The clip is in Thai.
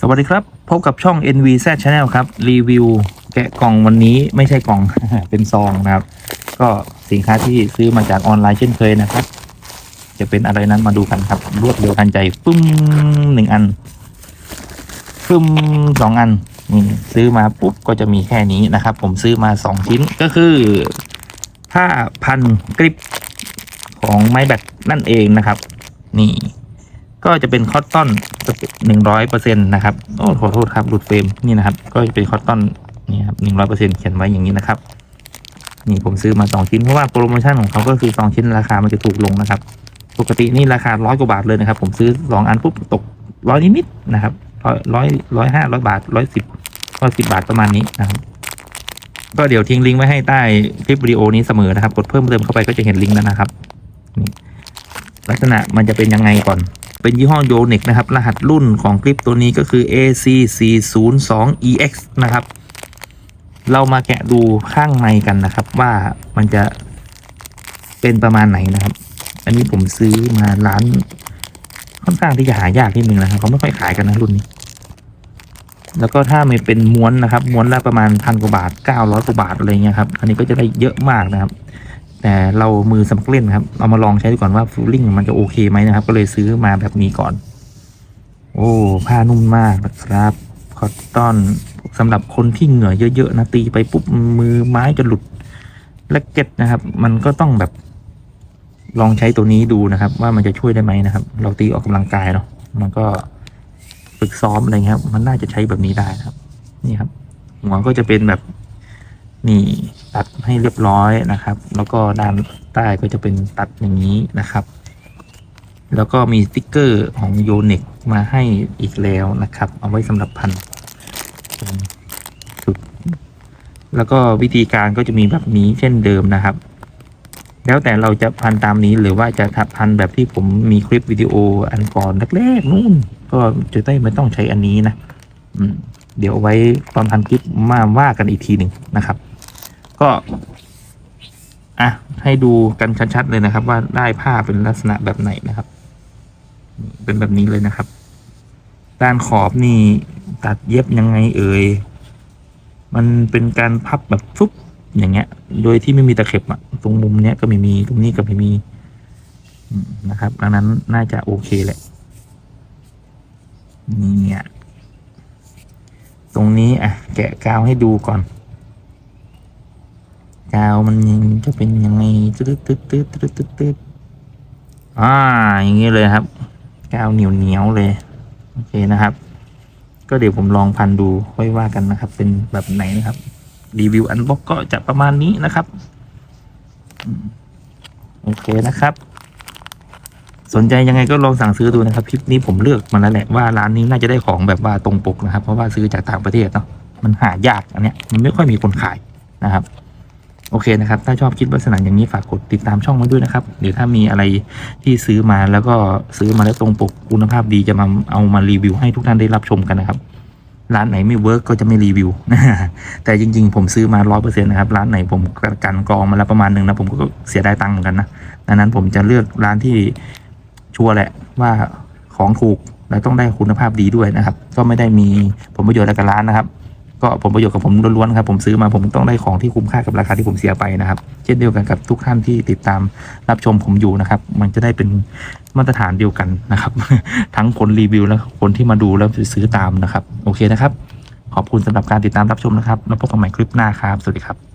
สวัสดีครับ พบกับช่อง NVZ Channel ครับ รีวิวแกะกล่องวันนี้ไม่ใช่กล่อง เป็นซองนะครับ ก็สินค้าที่ซื้อมาจากออนไลน์เช่นเคยนะครับ จะเป็นอะไรนั้นมาดูกันครับ รวดเร็วทันใจปึ้มหนึ่งอันปึ้มสองอันนี่ซื้อมาปุ๊บก็จะมีแค่นี้นะครับ ผมซื้อมาสองชิ้นก็คือผ้าพันกริปของไม้แบตนั่นเองนะครับ นี่ ก็จะเป็นคอตตอนหนึ่งร้อยเปอร์เซ็นต์นะครับโอ้ขอโทษครับหลุดเฟรมนี่นะครับ ก็จะเป็นคอตตอนนี่ครับหนึ่งร้อยเปอร์เซ็นต์เขียนไว้อย่างนี้นะครับ นี่ผมซื้อมาสองชิ้นเพราะว่าโปรโมชั่นของเขาก็คือสองชิ้นราคามันจะถูกลงนะครับ ปกตินี่ราคาร้อยกว่าบาทเลยนะครับ ผมซื้อสองอันปุ๊บตกร้อยนิดๆนะครับร้อยร้อยห้าร้อยบาทร้อยสิบร้อยสิบาทประมาณนี้นะครับก็เดี๋ยวทิ้งลิงก์ไว้ให้ใต้คลิปวิดีโอนี้เสมอนะครับ กดเพิ่มเติมเข้าไปก็จะเห็นลิงก์แล้วนะครับนี่ลักษณะมันจะเป็นยังไงก่อน เป็นยี่ห้อโยน็กนะครับ รหัสรุ่นของคลิปตัวนี้ก็คือ AC402EX นะครับ เรามาแกะดูข้างในกันนะครับว่ามันจะเป็นประมาณไหนนะครับ อันนี้ผมซื้อมาร้าน ค่อนข้างที่จะหายากนิดนึงนะครับเขาไม่ค่อยขายกันนะรุ่นนี้ แล้วก็ถ้าไม่เป็นม้วนนะครับ ม้วนละประมาณพันกว่าบาทเก้าร้อยกว่าบาทอะไรเงี้ยครับ อันนี้ก็จะได้เยอะมากนะครับ แต่เรามือสมัครเล่นครับ เอามาลองใช้ดูก่อนว่าฟูลลิ่งมันจะโอเคไหมนะครับ ก็เลยซื้อมาแบบนี้ก่อน โอ้ผ้านุ่มมากนะครับคอตตอนสำหรับคนที่เหงื่อเยอะๆนะตีไปปุ๊บมือไม้จะหลุดและเก็ตนะครับ มันก็ต้องแบบ ลองใช้ตัวนี้ดูนะครับ ว่ามันจะช่วยได้ไหมนะครับ เราตีออกกำลังกายเนาะมันก็ฝึกซ้อมอะไรเงี้ยครับ มันน่าจะใช้แบบนี้ได้นะครับ นี่ครับหัวก็จะเป็นแบบนี่ ตัดให้เรียบร้อยนะครับ แล้วก็ด้านใต้ก็จะเป็นตัดอย่างนี้นะครับ แล้วก็มีสติ๊กเกอร์ของโยเน็กมาให้อีกแล้วนะครับ เอาไว้สำหรับพันจุดแล้วก็วิธีการก็จะมีแบบนี้เช่นเดิมนะครับ แล้วแต่เราจะพันตามนี้หรือว่าจะทับพันแบบที่ผมมีคลิปวิดีโออันก่อนแรกๆนู่น ก็จะได้ไม่ต้องใช้อันนี้นะเดี๋ยวไว้ตอนพันคลิปมาว่ากันอีกทีหนึ่งนะครับ ก็อะให้ดูกันชัดๆเลยนะครับ ว่าได้ผ้าเป็นลักษณะแบบไหนนะครับ เป็นแบบนี้เลยนะครับ ด้านขอบนี่ตัดเย็บยังไงเอ่ยมันเป็นการพับแบบฟุบอย่างเงี้ย โดยที่ไม่มีตะเข็บอะตรงมุมเนี้ยก็ไม่มีตรงนี้ก็ไม่มีนะครับดังนั้นน่าจะโอเคแหละเนี่ยตรงนี้อะ แกะกาวให้ดูก่อน กาวมันยังจะเป็นยังไงตึ๊ดตึ๊ดตึ๊ดตึ๊ดตึ๊ดตึ๊ดอ่าอย่างนี้เลยครับกาวเหนียวเหนียวเลยโอเคนะครับ ก็เดี๋ยวผมลองพันดูค่อยว่ากันนะครับ เป็นแบบไหนนะครับ รีวิวอันบ็อกก็จะประมาณนี้นะครับโอเคนะครับ สนใจยังไงก็ลองสั่งซื้อดูนะครับคลิปนี้ผมเลือกมาแล้วแหละว่าร้านนี้น่าจะได้ของแบบว่าตรงปกนะครับ เพราะว่าซื้อจากต่างประเทศเนาะมันหายากอันเนี้ยมันไม่ค่อยมีคนขายนะครับ โอเคนะครับ ถ้าชอบคลิปลักษณะอย่างนี้ฝากกดติดตามช่องมาด้วยนะครับเดี๋ยวถ้ามีอะไรที่ซื้อมาแล้วก็ซื้อมาแล้วตรงปกคุณภาพดีจะมาเอามารีวิวให้ทุกท่านได้รับชมกันนะครับ ร้านไหนไม่เวิร์กก็จะไม่รีวิวแต่จริง ๆ ผมซื้อมาร้อยเปอร์เซ็นต์นะครับ ร้านไหนผมกันกรองมาแล้วประมาณหนึ่งนะผมก็เสียดายตังค์เหมือนกันนะดังนั้นผมจะเลือกร้านที่ชัวร์แหละว่าของถูกและต้องได้คุณภาพดีด้วยนะครับ ก็ไม่ได้มีผลประโยชน์อะไรกับร้านนะครับ ก็ผลประโยชน์กับผมล้วนๆครับผมซื้อมาผมต้องได้ของที่คุ้มค่ากับราคาที่ผมเสียไปนะครับ เช่นเดียวกันกับทุกท่านที่ติดตามรับชมผมอยู่นะครับ มันจะได้เป็นมาตรฐานเดียวกันนะครับ ทั้งคนรีวิวและคนที่มาดูแล้วซื้อตามนะครับ โอเคนะครับ ขอบคุณสำหรับการติดตามรับชมนะครับแล้วพบกันใหม่คลิปหน้าครับสวัสดีครับ